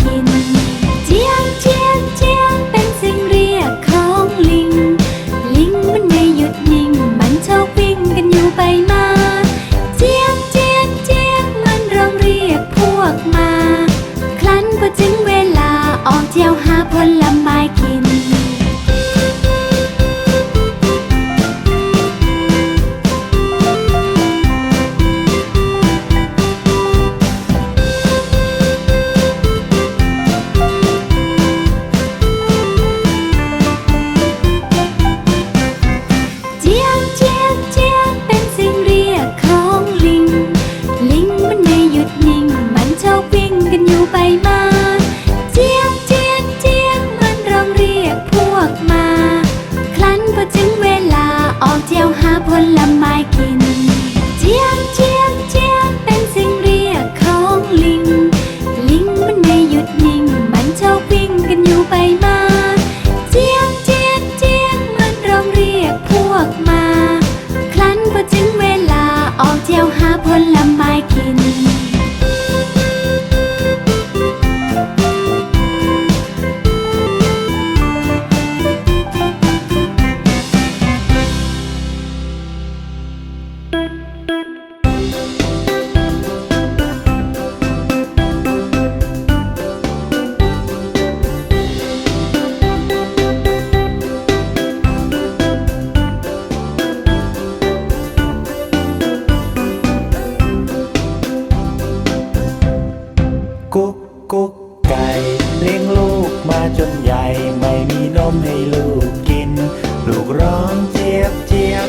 กิน กุ๊กกุ๊กไก่เลี้ยงลูกมาจนใหญ่ ไม่มีนมให้ลูกกิน ลูกร้องเจี๊ยบเจี๊ยบ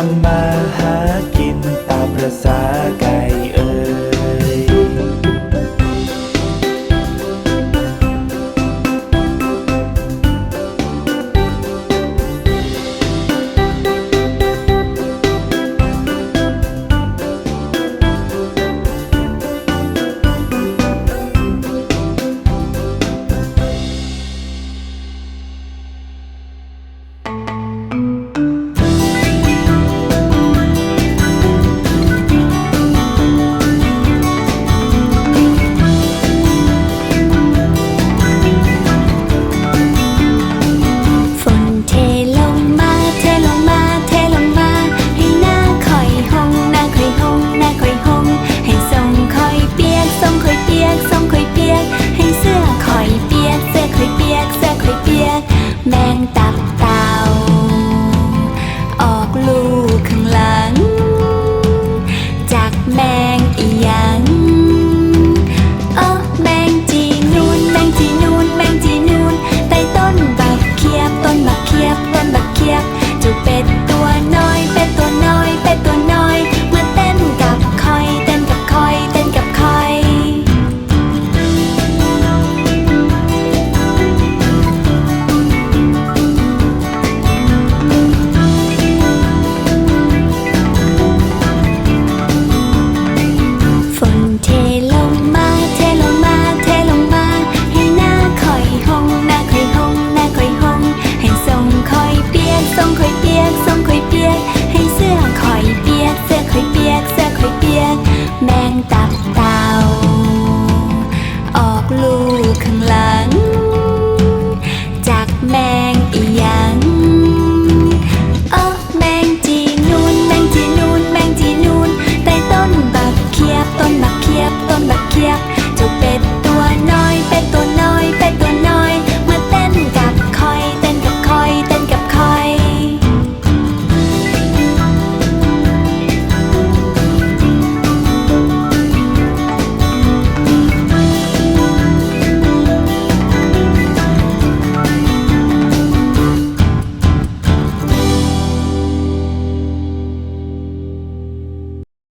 come back.